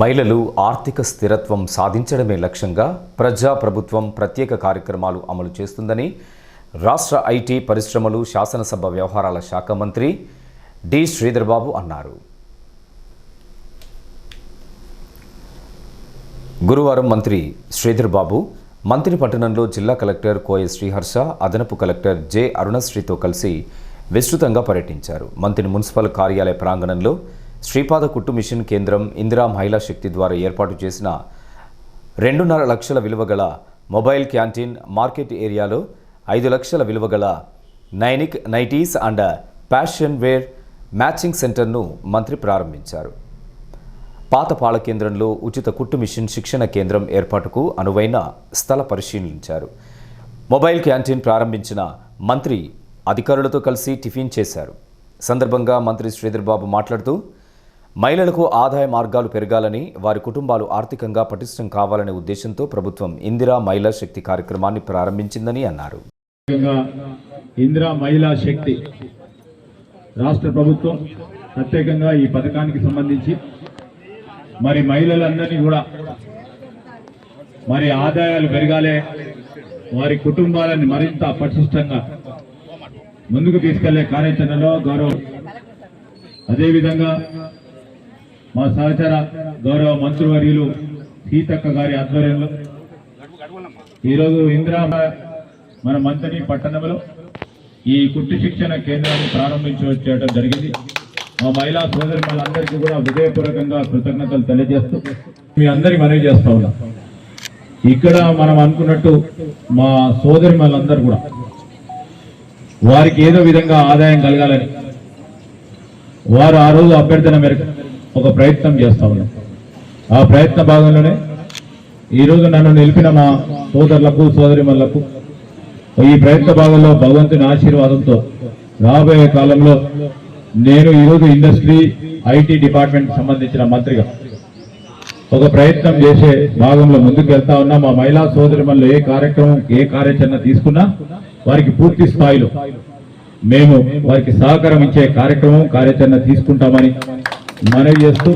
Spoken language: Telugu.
మహిళలు ఆర్థిక స్థిరత్వం సాధించడమే లక్ష్యంగా ప్రజా ప్రభుత్వం ప్రత్యేక కార్యక్రమాలు అమలు చేస్తుందని రాష్ట్ర ఐటీ పరిశ్రమలు శాసనసభ వ్యవహారాల శాఖ మంత్రి డి శ్రీధర్బాబు అన్నారు. గురువారం మంత్రి శ్రీధర్బాబు మంత్రి పట్టణంలో జిల్లా కలెక్టర్ కోయ శ్రీహర్ష అదనపు కలెక్టర్ జె అరుణశ్రీతో కలిసి విస్తృతంగా పర్యటించారు. మంత్రి మున్సిపల్ కార్యాలయ ప్రాంగణంలో శ్రీపాద కుట్టు మిషన్ కేంద్రం ఇందిరా మహిళా శక్తి ద్వారా ఏర్పాటు చేసిన రెండున్నర లక్షల విలువ గల మొబైల్ క్యాంటీన్ మార్కెట్ ఏరియాలో ఐదు లక్షల విలువ గల Nainik nighties and fashion wear matching సెంటర్ను మంత్రి ప్రారంభించారు. పాత పాల కేంద్రంలో ఉచిత కుట్టు మిషన్ శిక్షణ కేంద్రం ఏర్పాటుకు అనువైన స్థల పరిశీలించారు. మొబైల్ క్యాంటీన్ ప్రారంభించిన మంత్రి అధికారులతో కలిసి టిఫిన్ చేశారు. సందర్భంగా మంత్రి శ్రీధర్బాబు మాట్లాడుతూ మహిళలకు ఆదాయ మార్గాలు పెరగాలని వారి కుటుంబాలు ఆర్థికంగా పటిష్టం కావాలనే ఉద్దేశంతో ప్రభుత్వం ఇందిరా మహిళా శక్తి కార్యక్రమాన్ని ప్రారంభించిందని అన్నారు. ముఖ్యంగా ఇందిరా మహిళా శక్తి రాష్ట్ర ప్రభుత్వం ప్రత్యేకంగా ఈ పథకానికి సంబంధించి మరి మహిళలందరినీ కూడా మరి ఆదాయాలు పెరగాలి వారి కుటుంబాలను మరింత పటిష్టంగా ముందుకు తీసుకెళ్ళే కార్యాచరణలో గౌరవం. అదేవిధంగా మా సహచర గౌరవ మంత్రివర్యులు సీతక్క గారి ఆధ్వర్యంలో. ఈరోజు ఇందిరా మన మంత్రి పట్టణంలో ఈ కుట్టు శిక్షణ కేంద్రాన్ని ప్రారంభించవచ్చడం జరిగింది. మా మహిళా సోదరి వాళ్ళందరికీ కూడా హృదయపూర్వకంగా కృతజ్ఞతలు తెలియజేస్తూ మీ అందరి మనవి చేస్తా ఉన్నా. ఇక్కడ మనం అనుకున్నట్టు మా సోదరి వాళ్ళందరూ కూడా వారికి ఏదో విధంగా ఆదాయం కలగాలని వారు ఆ రోజు అభ్యర్థన మేరకు ఒక ప్రయత్నం చేస్తూ ఉన్నాం. ఆ ప్రయత్న భాగంలోనే ఈ రోజు నన్ను నిలిపిన మా సోదరులకు సోదరిమల్లకు ఈ ప్రయత్న భాగంలో భగవంతుని ఆశీర్వాదంతో రాబోయే కాలంలో నేను ఈరోజు ఇండస్ట్రీ ఐటీ డిపార్ట్మెంట్ సంబంధించిన మంత్రిగా ఒక ప్రయత్నం చేసే భాగంలో ముందుకు వెళ్తా ఉన్నా మా మహిళా సోదరిమల్లు ఏ కార్యక్రమం ఏ కార్యాచరణ తీసుకున్నా వారికి పూర్తి స్థాయిలో మేము వారికి సహకారం ఇచ్చే కార్యక్రమం కార్యాచరణ తీసుకుంటామని మనవి చేస్తూ